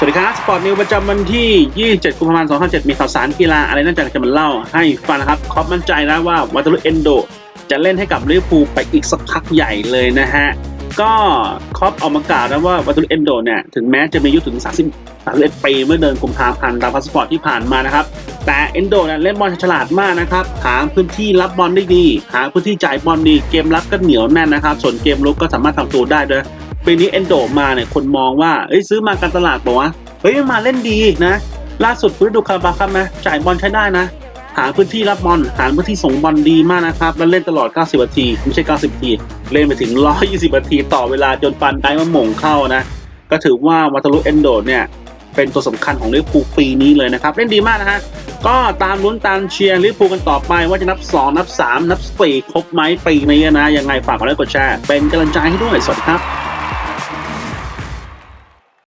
สวัสดีครับ สปอร์ตนิวประจำวันที่ 27 กุมภาพันธ์ 2007 มีข่าวสารกีฬาอะไรน่าจะจะมาเล่าให้ฟังนะครับครอปมั่นใจนะว่าวัตถุเอนโด จะเล่นให้กับลิเวอร์พูลไปอีกสักพักใหญ่เลยนะฮะ ก็ครอปออกมากล่าวนะว่าวัตถุเอนโดเนี่ย ถึงแม้จะมีอายุถึง 30 31ปีเมื่อเดินกุมภาพันธ์ตามพาสปอร์ตที่ผ่านมานะครับ แต่เอนโดเนี่ยเล่นบอลฉลาดมากนะครับ หาพื้นที่รับบอลได้ดี หาพื้นที่จ่ายบอลดี เกมรับก็เหนียวแน่นนะครับ ส่วนเกมลุกก็สามารถทำตัวได้ด้วย ปีนี้เอนโดมาเนี่ยคนมองว่าเอ้ยซื้อมาการตลาดบอกว่าเฮ้ยมาเล่นดีนะ ล่าสุดพื้นดูคาราบาครับนะจ่ายบอลใช้ได้นะ หาพื้นที่รับบอลหาพื้นที่ส่งบอลดีมากนะครับ แล้วเล่นตลอด 90นาทีไม่ใช่ 90นาทีเล่นไปถึง 120นาทีต่อเวลาจนปันไกมาหม่งเข้านะ ก็ถือว่าวัตลุเอนโดเนี่ยเป็นตัวสำคัญของลิเวอร์พูลปีนี้เลยนะครับ เล่นดีมากนะฮะก็ตามลุ้นตามเชียร์ลิเวอร์พูลกันต่อไปว่าจะนับ 2 นับ 3 นับ4ครบไหมปีนี้นะยังไงฝากกดไลค์กดแชร์เป็นกำลังใจให้ด้วยสวัสดีครับ